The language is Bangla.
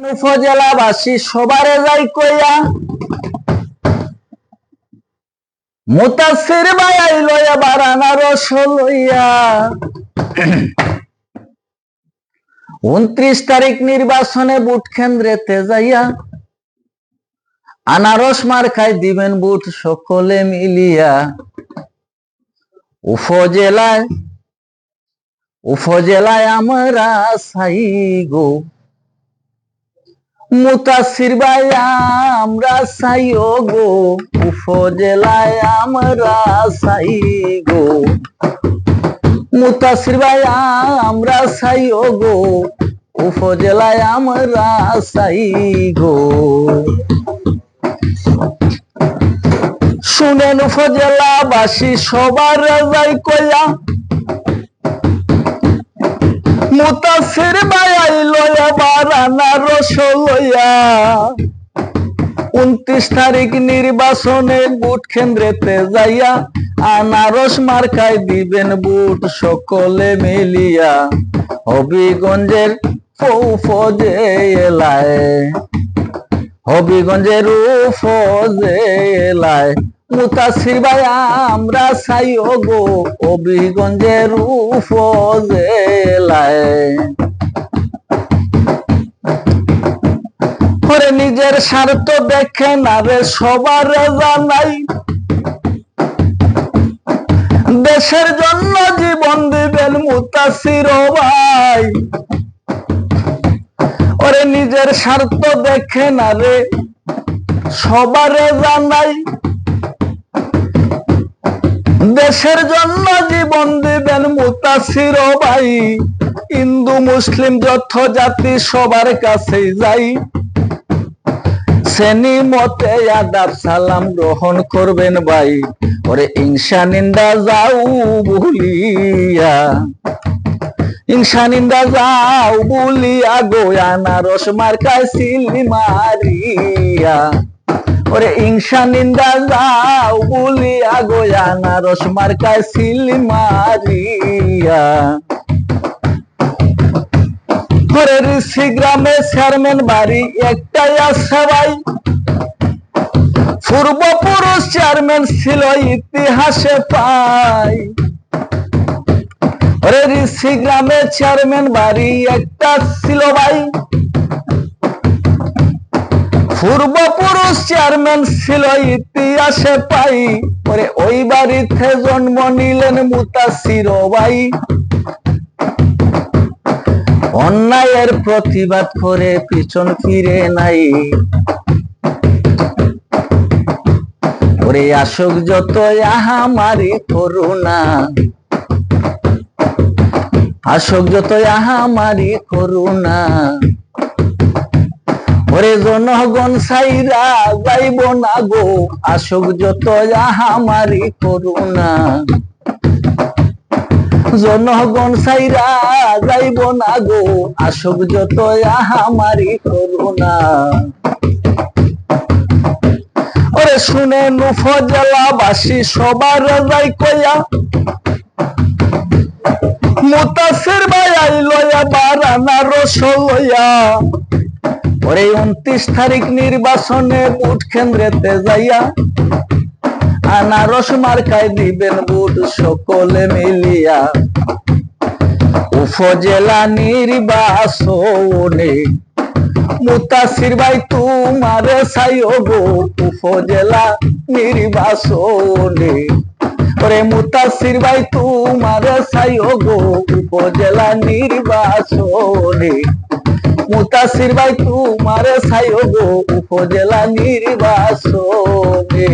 উপজেলাবাসী সবারে যাই কইয়া, মুতাসির আনারস লইয়া উনত্রিশ তারিখ নির্বাচনে বুট কেন্দ্রেতে যাইয়া আনারস মার্কায় দিবেন বুট সকলে মিলিয়া। উপজেলায় উপজেলায় আমরা সাই গো। মুতাসির ভাই, আমরা সাইও গো উপজেলায় আমরা সাই গো মুতাসির ভাই, আমরা সাইও গো উপজেলায় আমরা সাই গো শুনেন উপজেলাবাসী, সবার যাই কইয়া মুতাসির ভাই আইলো এবার আনারস লইয়া। উনত্রিশ তারিখ নির্বাচনে বুট কেন্দ্রেতে যাইয়া আনারস মার্কায় দিবেন বুট সকলে মিলিয়া। হবিগঞ্জের ফৌফজে এলায়। হবিগঞ্জের ফজে এলায়। মুতাসির ভাই, আমরা সাইও গো হবিগঞ্জের ফজে এলায়। নিজের স্বার্থ দেখে না রে, সবার জানাই। দেশের জন্য জীবন দিবেন মুতাসির ভাই। ওরে নিজের স্বার্থ দেখে না রে, সবারে জানাই। দেশের জন্য জীবন দিবেন মুতাসির ভাই। হিন্দু মুসলিম যত জাতি সবার কাছেই যাই। শ্রেণি মতে আদাব সালাম গ্রহণ করবেন ভাই। ওরে ইনসা নিন্দা যাও ভুলিয়া ইনসা নিন্দা যাও বলিয়া রস মার্কায় সিলি মারিয়া। ওরে ইনসা নিন্দা যাও বলিয়া রস মার্কায় সিলি মারিয়া। ঘরের ঋষি গ্রামে চেয়ারম্যান বাড়ি একটাই আছে ভাই। পূর্বপুরুষ চেয়ারম্যান ছিল ইতিহাসে পাই। ঋষি গ্রামে চেয়ারম্যান বাড়ি একটা ছিল ভাই। পূর্বপুরুষ চেয়ারম্যান ছিল ইতিহাসে পাই। ওরে ওই বাড়িতে জন্ম নিলেন মুতাসির ভাই। অন্যায়ের প্রতিবাদ করে পিছন ফিরে নাই। ওরে আসুক যত আহামারি করুণা। আসুক যত আহামারি করুণা। ওরে জনগণ সাইরা যাইব না গো, আসুক যত আহামারি করুণা। জনগণ সাইরা যাইব না গো, আসুক যত আহামারি করুণা। ওরে শুনে উপজেলাবাসী সবার যাই কয়া। মুতাসির ভাই আইলো এবার আনারস লইয়া। ওরে উনত্রিশ তারিখ নির্বাচনে বুট কেন্দ্রেতে যাইয়া আনারস মার্কায় দিবেন বুট সকলে মিলিয়া। উপজেলা নির্বাচনে মুতাসির ভাই তোমারে সাইও গো উপজেলা নির্বাচনে ওরে মুতাসির ভাই তোমারে সাইও গো উপজেলা নির্বাচনে মুতাসির ভাই তোমার সাইও গো উপজেলা নির্বাচনে